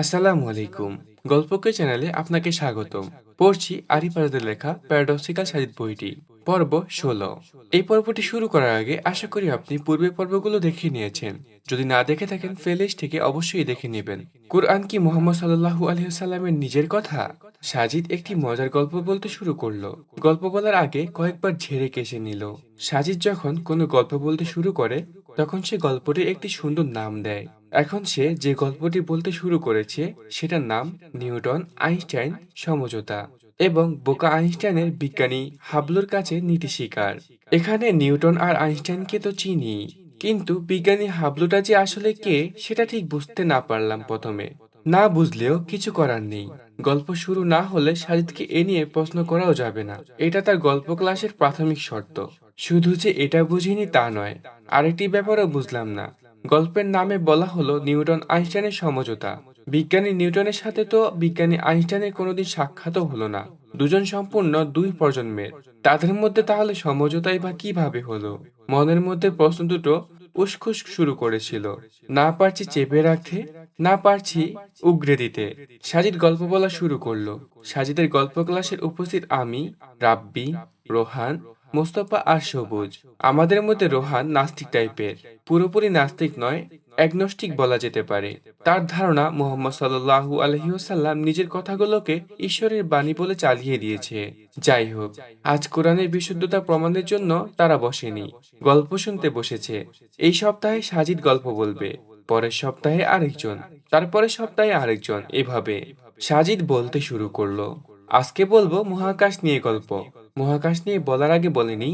আসসালামু আলাইকুম। গল্পকে চ্যানেলে আপনাকে স্বাগতম। পড়ছি আরিফারদের লেখা প্যারাডক্সিক্যাল সাজিদ বইটি, পর্ব ষোলো। এই পর্বটি শুরু করার আগে আশা করি আপনি পূর্বের পর্বগুলো দেখে নিয়েছেন। যদি না দেখে থাকেন প্লেলিস্ট থেকে অবশ্যই দেখে নেবেন। কুরআন কি মোহাম্মদ সাল্লাহু আলহিহাল্লামের নিজের কথা? সাজিদ একটি মজার গল্প বলতে শুরু করল। গল্প বলার আগে কয়েকবার ঝেড়ে কেসে নিল। সাজিদ যখন কোনো গল্প বলতে শুরু করে, তখন সে গল্পটির একটি সুন্দর নাম দেয়। এখন সে যে গল্পটি বলতে শুরু করেছে, সেটার নাম নিউটন আইনস্টাইন সমঝোতা এবং বোকা আইনস্টাইনের বিজ্ঞানী হাবলুর কাছে নীতি শিকার এখানে নিউটন আর আইনস্টাইনকে তো চিনি, কিন্তু বিজ্ঞানী হাবলুটা যে আসলে কে, সেটা ঠিক বুঝতে না পারলাম প্রথমে। না বুঝলেও কিছু করার নেই। গল্প শুরু না হলে সাজিদকে এ নিয়ে প্রশ্ন করাও যাবে না। এটা তার গল্প ক্লাসের প্রাথমিক শর্ত। শুধু যে এটা বুঝিনি তা নয়, আরেকটি ব্যাপারও বুঝলাম না। গল্পের নামে বলা হলো নিউটন আইনস্টাইনের সমঝোতা। বিজ্ঞানী নিউটনের সাথে তো বিজ্ঞানী আইনস্টাইনের কোনোদিন সাক্ষাৎও হলো না। দুজন সম্পূর্ণ দুই প্রজন্মের। তাদের মধ্যে তাহলে সমঝোতাই বা কীভাবে হলো? মনের মধ্যে প্রশ্ন দুটো উসখুস শুরু করেছিল। না পারছি চেপে রাখতে, না পারছি উগরে দিতে। সাজিদ গল্প বলা শুরু করল। সাজিদের গল্প ক্লাসের উপস্থিত আমি, রাব্বি, রোহান মোস্তফা আর সবুজ। আমাদের মধ্যে রোহান নাস্তিক টাইপের। পুরোপুরি নাস্তিক নয় অ্যাগনস্টিক বলা যেতে পারে। তার ধারণা মোহাম্মদ সাল্লু আলহিউসাল্লাম নিজের কথাগুলোকে ঈশ্বরের বাণী বলে চালিয়ে দিয়েছে। যাই হোক, আজ কোরআনের বিশুদ্ধতা প্রমাণের জন্য তারা বসেনি। গল্প শুনতে বসেছে। এই সপ্তাহে সাজিদ গল্প বলবে, পরের সপ্তাহে আরেকজন, তারপরের সপ্তাহে আরেকজন, এভাবে। সাজিদ বলতে শুরু করল, আজকে বলব মহাকাশ নিয়ে গল্প। মহাকাশ নিয়ে বলার আগে বলেনি,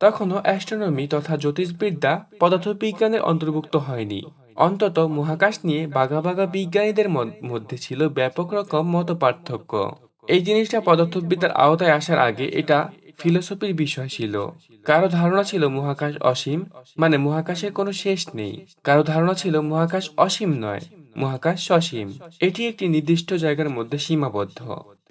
তখনও অ্যাস্ট্রোনমি তথা জ্যোতিষবিদ্যা পদার্থবিজ্ঞানের অন্তর্ভুক্ত হয়নি। অন্তত মহাকাশ নিয়ে বাঘা বাঘা বিজ্ঞানীদের মধ্যে ছিল ব্যাপক রকম মত পার্থক্য এই জিনিসটা পদার্থবিদ্যার আওতায় আসার আগে এটা ফিলোসফির বিষয় ছিল। কারও ধারণা ছিল মহাকাশ অসীম মানে মহাকাশের কোনো শেষ নেই। কারও ধারণা ছিল মহাকাশ অসীম নয়, মহাকাশ সসীম। এটি একটি নির্দিষ্ট জায়গার মধ্যে সীমাবদ্ধ।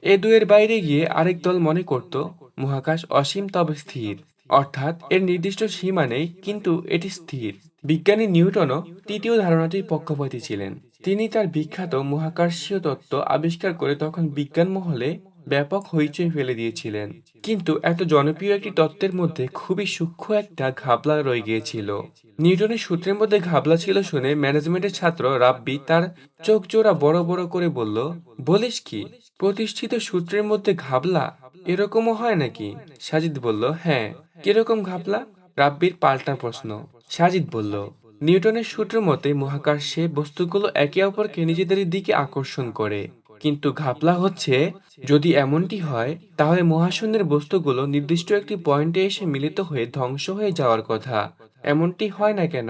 এ দুয়ের বাইরে গিয়ে আরেক দল মনে করত মহাকাশ অসীম তবে স্থির। অর্থাৎ এর নির্দিষ্ট সীমা নেই, কিন্তু এটি স্থির। বিজ্ঞানী নিউটনও তৃতীয় ধারণাটির পক্ষপাতী ছিলেন। তিনি তার বিখ্যাত মহাকাশীয় তত্ত্ব আবিষ্কার করে তখন বিজ্ঞান মহলে ব্যাপক হইচই ফেলে দিয়েছিলেন। কিন্তু এত জনপ্রিয় একটি তত্ত্বের মধ্যে খুবই সূক্ষ্ম একটা ঘাবলা রয়ে গিয়েছিল। নিউটনের সূত্রের মধ্যে ঘাবলা ছিল শুনে ম্যানেজমেন্টের ছাত্র রাব্বি তার চোখ জোড়া বড় বড় করে বলল, বলিস কি? প্রতিষ্ঠিত সূত্রের মধ্যে ঘাবলা এরকমও হয় নাকি? সাজিদ বলল হ্যাঁ কীরকম ঘাবলা রাব্বির পাল্টা প্রশ্ন। সাজিদ বলল, নিউটনের সূত্র মতে মহাকাশে বস্তুগুলো একে অপরকে নিজেদের দিকে আকর্ষণ করে। কিন্তু ঘাপলা হচ্ছে, যদি এমনটি হয়, তাহলে মহাশূন্যের বস্তুগুলো নির্দিষ্ট একটি পয়েন্টে এসে মিলিত হয়ে ধ্বংস হয়ে যাওয়ার কথা। এমনটি হয় না কেন?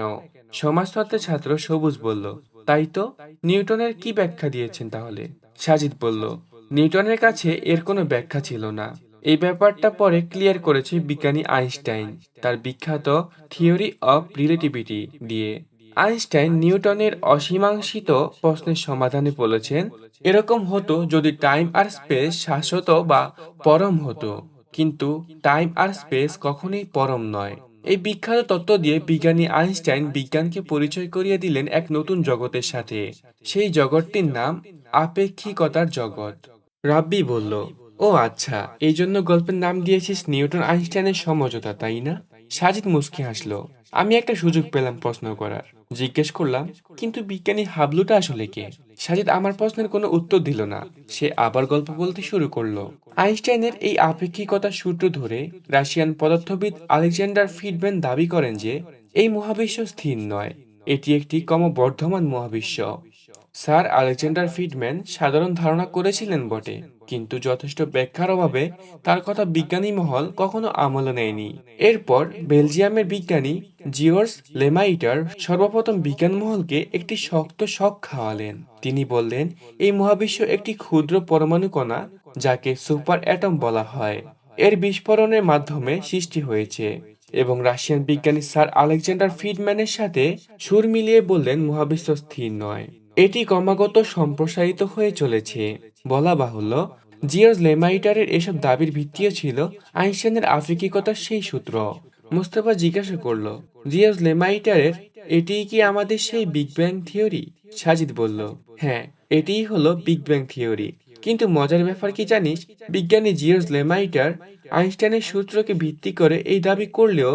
সমাজতত্ত্বের ছাত্র সবুজ বলল, তাই তো? নিউটনের কি ব্যাখ্যা দিয়েছেন তাহলে? সাজিদ বলল নিউটনের কাছে এর কোনো ব্যাখ্যা ছিল না। এই ব্যাপারটা পরে ক্লিয়ার করেছে বিজ্ঞানী আইনস্টাইন, তার বিখ্যাত থিওরি অফ রিলেটিভিটি দিয়ে। আইনস্টাইন নিউটনের অসীমাংসিত প্রশ্নের সমাধানে বলেছেন, এরকম হতো যদি টাইম আর স্পেস শাশ্বত বা পরম হতো, কিন্তু টাইম আর স্পেস কখনোই পরম নয়। এই বিখ্যাত তত্ত্ব দিয়ে বিজ্ঞানী আইনস্টাইন বিজ্ঞানকে পরিচয় করিয়ে দিলেন এক নতুন জগতের সাথে। সেই জগৎটির নাম আপেক্ষিকতার জগৎ। রাব্বি বলল, ও আচ্ছা এই জন্য গল্পের নাম দিয়েছিস নিউটন আইনস্টাইনের সমঝোতা, তাই না? সাজিদ মুস্কি হাসলো, আমি একটা সুযোগ পেলাম প্রশ্ন করার। জিজ্ঞেস করলাম, কিন্তু বিজ্ঞানী হাবলুটা আসলে কে? সাজিদ আমার প্রশ্নের কোনো উত্তর দিল না, সে আবার গল্প বলতে শুরু করল, আইনস্টাইনের এই আপেক্ষিকতার সূত্র ধরে রাশিয়ান পদার্থবিদ আলেকজান্ডার ফিডম্যান দাবি করেন যে, এই মহাবিশ্ব স্থির নয়, এটি একটি ক্রমবর্ধমান মহাবিশ্ব। স্যার আলেকজান্ডার ফিডম্যান সাধারণ ধারণা করেছিলেন বটে, কিন্তু যথেষ্ট ব্যাখ্যার অভাবে তার কথা বিজ্ঞানী মহল কখনো আমলে নেয়নি। এরপর বেলজিয়ামের বিজ্ঞানী জিওর্স লেমাইটার সর্বপ্রথম বিজ্ঞান মহলকে একটি শক্ত শখ খাওয়ালেন। তিনি বললেন, এই মহাবিশ্ব একটি ক্ষুদ্র পরমাণু কণা, যাকে সুপার অ্যাটম বলা হয়। এর বিস্ফোরণের মাধ্যমে সৃষ্টি হয়েছে। এবং রাশিয়ান বিজ্ঞানী স্যার আলেকজান্ডার ফিডম্যানের সাথে সুর মিলিয়ে বললেন, মহাবিশ্ব স্থির নয়। এটি ক্রমাগত সম্প্রসারিত হয়ে চলেছে। বলা বাহুল্য জিওজ লেমাইটারের এসব দাবির ভিত্তিও ছিল আইনস্টাইনের আফ্রিকিকতার সেই সূত্র। মুস্তফা জিজ্ঞাসা করল জিওজ লেমাইটারের এটি কি আমাদের সেই বিগ ব্যাং থিওরি? সাজিদ বলল হ্যাঁ এটিই হলো বিগ ব্যাং থিওরি। কিন্তু মজার ব্যাপার কি জানিস? বিজ্ঞানী জিওস লেমাইটার আইনস্টাইনের সূত্রকে ভিত্তি করে এই দাবি করলেও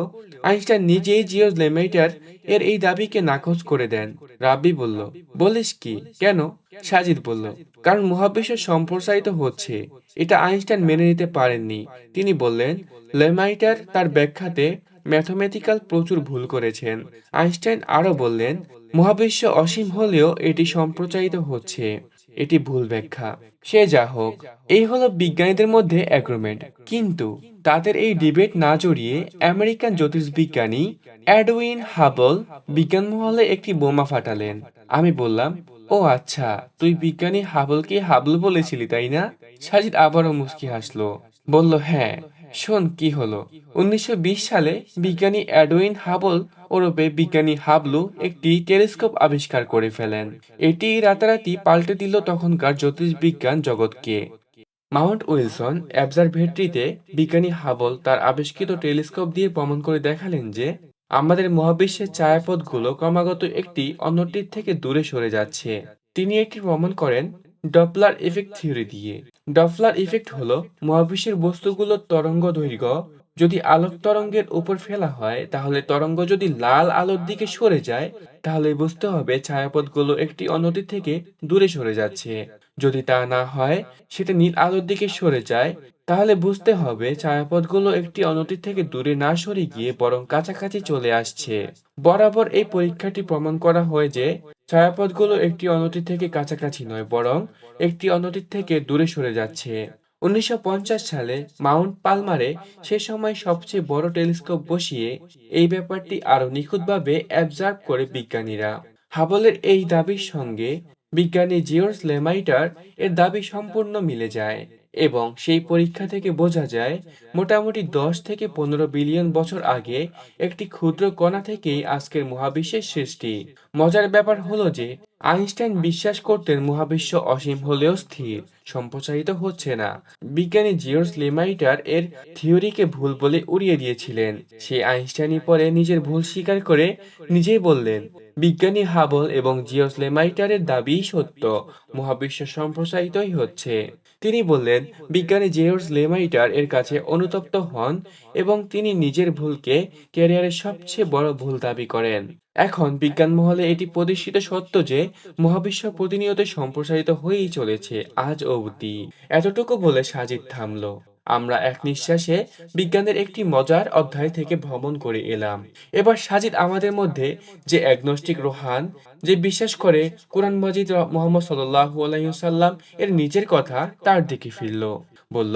আইনস্টাইন নিজেই জিওস লেমাইটার এর এই দাবিকে নাকচ করে দেন। রাব্বি বলল, বলিস কি? কেন? সাজিদ বলল, কারণ মহাবিশ্ব সম্প্রসারিত হচ্ছে। এটা আইনস্টাইন মেনে নিতে পারেননি। তিনি বললেন, লেমাইটার তার ব্যাখ্যাতে ম্যাথমেটিক্যাল প্রচুর ভুল করেছেন। আইনস্টাইন আরও বললেন, মহাবিশ্ব অসীম হলেও এটি সম্প্রচারিত হচ্ছে। এটি ভুল ব্যাখ্যা। সে যা হোক, এই হলো বিজ্ঞানীদের মধ্যে অ্যাগ্রোমেন্ট কিন্তু তাদের এই ডিবেট না জড়িয়ে আমেরিকান জ্যোতিষবিজ্ঞানী অ্যাডউইন হাবল বিজ্ঞান মহলে একটি বোমা ফাটালেন। আমি বললাম, ও আচ্ছা তুই বিজ্ঞানী হাবলকে হাবল বলেছিলি, তাই না? সাজিদ আবারও মুচকি হাসলো। বলল হ্যাঁ। শোন কি হলো? উনিশশো বিশ সালে বিজ্ঞানী অ্যাডউইন হাবল ওরফে বিজ্ঞানী হাবলু একটি টেলিস্কোপ আবিষ্কার করে ফেলেন। এটি রাতারাতি পাল্টে দিল তখনকার জ্যোতিষবিজ্ঞান জগৎকে। মাউন্ট উইলসন অবজারভেটরিতে বিজ্ঞানী হাবল তার আবিষ্কৃত টেলিস্কোপ দিয়ে প্রমাণ করে দেখালেন যে, আমাদের মহাবিশ্বের ছায়াপথগুলো ক্রমাগত একটি অন্যটির থেকে দূরে সরে যাচ্ছে। তিনি এটি প্রমাণ করেন ডপলার ইফেক্ট থিওরি দিয়ে। ডপলার ইফেক্ট হলো মহাবিশ্বের বস্তুগুলোর তরঙ্গ দৈর্ঘ্য যদি আলোক তরঙ্গের উপর ফেলা হয়, তাহলে তরঙ্গ যদি লাল আলোর দিকে সরে যায়, তাহলে বুঝতে হবে ছায়াপথগুলো একটি অন্যটির থেকে দূরে সরে যাচ্ছে। যদি তা না হয়, সেটা নীল আলোর দিকে সরে যায়, তাহলে বুঝতে হবে ছায়াপথগুলো একটি অন্যটির থেকে দূরে না সরে গিয়ে বরং কাছাকাছি চলে আসছে। বরাবর এই পরীক্ষাটি প্রমাণ করা হয় যে ছায়াপথগুলো একটি অন্যটির থেকে কাছাকাছি নয়, বরং একটি অন্যটির থেকে দূরে সরে যাচ্ছে। উনিশশো পঞ্চাশ সালে মাউন্ট পালমারে সে সময় সবচেয়ে বড় টেলিস্কোপ বসিয়ে এই ব্যাপারটি আরও নিখুঁতভাবে অ্যাবজার্ভ করে বিজ্ঞানীরা। হাবলের এই দাবির সঙ্গে বিজ্ঞানী জিওর্স লেমাইটার এর দাবি সম্পূর্ণ মিলে যায় এবং সেই পরীক্ষা থেকে বোঝা যায়, মোটামুটি দশ থেকে পনেরো বিলিয়ন বছর আগে একটি ক্ষুদ্র কণা থেকেই আজকের মহাবিশ্বের সৃষ্টি। মজার ব্যাপার হলো যে, আইনস্টাইন বিশ্বাস করতেন মহাবিশ্ব অসীম হলেও স্থির, সম্প্রচারিত হচ্ছে না। বিজ্ঞানী জিওর্স লেমাইটার এর থিওরিকে ভুল বলে উড়িয়ে দিয়েছিলেন। সেই আইনস্টাইনই পরে নিজের ভুল স্বীকার করে নিজেই বললেন বিজ্ঞানী হাবল এবং জিওস লেমাইটারের দাবিই সত্য। মহাবিশ্ব সম্প্রসারিতই হচ্ছে। তিনি বললেন, বিজ্ঞানী জিওস লেমাইটার এর কাছে অনুতপ্ত হন এবং তিনি নিজের ভুলকে ক্যারিয়ারের সবচেয়ে বড় ভুল দাবি করেন। এখন বিজ্ঞান মহলে এটি প্রতিষ্ঠিত সত্য যে, মহাবিশ্ব প্রতিনিয়ত সম্প্রসারিত হয়েই চলেছে আজ অবধি। এতটুকু বলে সাজিদ থামলো। আমরা এক নিঃশ্বাসে বিজ্ঞানের একটি মজার অধ্যায় থেকে ভ্রমণ করে এলাম। এবার সাজিদ আমাদের মধ্যে যে অ্যাগনস্টিক রোহান, যে বিশ্বাস করে কোরআন মজিদ মোহাম্মদ সাল্লাম এর নিজের কথা, তার দিকে ফিরল। বলল,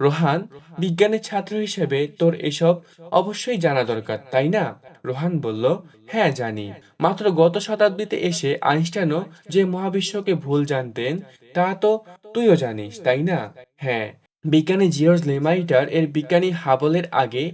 রোহান, বিজ্ঞানের ছাত্র হিসেবে তোর এসব অবশ্যই জানা দরকার, তাই না? রোহান বলল হ্যাঁ জানি। মাত্র গত শতাব্দীতে এসে আইনস্টাইনও যে মহাবিশ্বকে ভুল জানতেন, তা তো তুইও জানিস, তাই না? হ্যাঁ। বিজ্ঞানী জিওর্জ লেমাইটার এর বিজ্ঞানী হাবলের আগে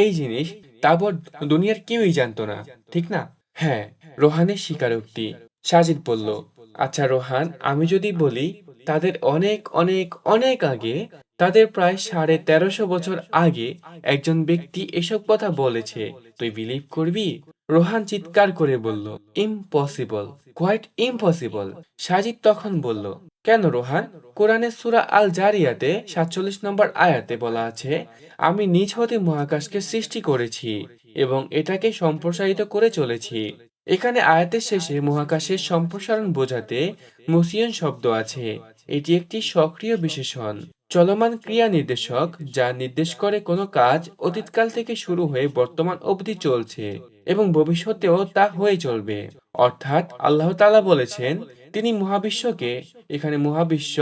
এই জিনিস, তারপর দুনিয়ার কেউই জানতো না, ঠিক না? হ্যাঁ রোহানের স্বীকারোক্তি। সাজিদ বলল আচ্ছা রোহান, আমি যদি বলি, তাদের অনেক অনেক অনেক আগে, তাদের প্রায় সাড়ে তেরোশো বছর আগে একজন ব্যক্তি এসব কথা বলেছে। তুই বিলিভ করবি? রোহান চিৎকার করে বলল ইম্পসিবল কোয়াইট ইম্পসিবল সাজিদ তখন বলল কেন রোহান? কোরআনের সুরা আল জারিয়াতে সাতচল্লিশ নম্বর আয়াতে বলা আছে, আমি নিজ হতে মহাকাশকে সৃষ্টি করেছি এবং এটাকে সম্প্রসারিত করে চলেছি। এখানে আয়াতের শেষে মহাকাশের সম্প্রসারণ বোঝাতে মুসিয়ন শব্দ আছে। এটি একটি সক্রিয় বিশেষণ, চলমান ক্রিয়া নির্দেশক, যা নির্দেশ করে কোনো কাজ অতীতকাল থেকে শুরু হয়ে বর্তমান অবধি চলছে এবং ভবিষ্যতেও তা হয়ে চলবে। অর্থাৎ আল্লাহ তাআলা বলেছেন তিনি মহাবিশ্বকে, এখানে মহাবিশ্ব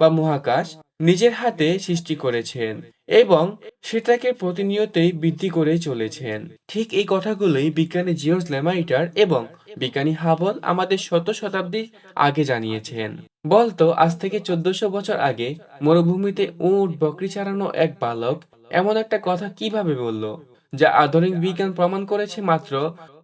বা মহাকাশ, নিজের হাতে সৃষ্টি করেছেন এবং সেটাকে প্রতিনিয়তই বৃদ্ধি করে চলেছেন। ঠিক এই কথাগুলোই বিজ্ঞানী জিওর্জ লেমাইটার এবং বিজ্ঞানী হাবল আমাদের শত শতাব্দী আগে জানিয়েছেন। বলতো, আজ থেকে চোদ্দশো বছর আগে মরুভূমিতে উট, বকরি চালানো এক বালক এমন একটা কথা কীভাবে বলল, যা আধুনিক বিজ্ঞান প্রমাণ করেছে মাত্র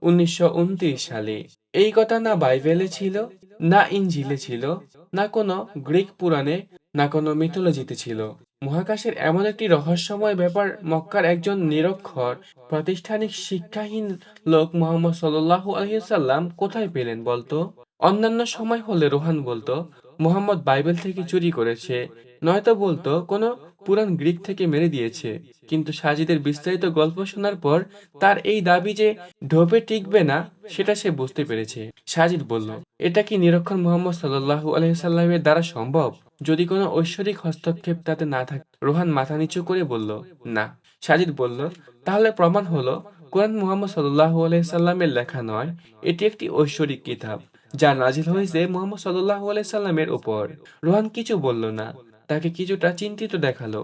উনিশশো উনত্রিশ সালে। এই কথা না বাইবেলে ছিল, না ইঞ্জিলে ছিল, না কোনো গ্রিক পুরাণে, না কোনো মিথোলজিতে ছিল। মহাকাশের এমন একটি রহস্যময় ব্যাপার, মক্কার একজন নিরক্ষর, প্রাতিষ্ঠানিক শিক্ষাহীন লোক মোহাম্মদ সাল্লাল্লাহু আলাইহি সাল্লাম কোথায় পেলেন বলতো? অন্যান্য সময় হলে রোহান বলতো, মোহাম্মদ বাইবেল থেকে চুরি করেছে। নয়তো বলতো, কোনো পুরাণ গ্রিক থেকে মেরে দিয়েছে। কিন্তু সাজিদের বিস্তারিত গল্প শোনার পর তার এই দাবি যে ঢোপে টিকবে না, সেটা সে বুঝতে পেরেছে। সাজিদ বলল, এটা কি নিরক্ষর মোহাম্মদ সাল্লাল্লাহু আলহিসাল্লামের দ্বারা সম্ভব? যদি কোনো ঐশ্বরিক হস্তক্ষেপ তাতে না থাকে? রোহান মাথা নিচু করে বলল, না। সাজিদ বলল, তাহলে প্রমাণ হলো, কোরআন মুহাম্মদ সাল্লাল্লাহু আলাইসাল্লামের লেখা নয়, এটি একটি ঐশ্বরিক কিতাব, যা নাজিল হয়েছে মোহাম্মদ সাল্লাল্লাহু আলাইসাল্লামের উপর। রোহান কিছু বলল না। তাকে কিছুটা চিন্তিত দেখাল।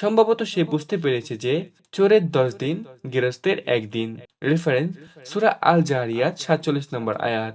সম্ভবত সে বুঝতে পেরেছে যে চোরের দশ দিন গেরস্তের একদিন। রেফারেন্স, সুরা আল জাহারিয়াত সাতচল্লিশ নম্বর আয়াত।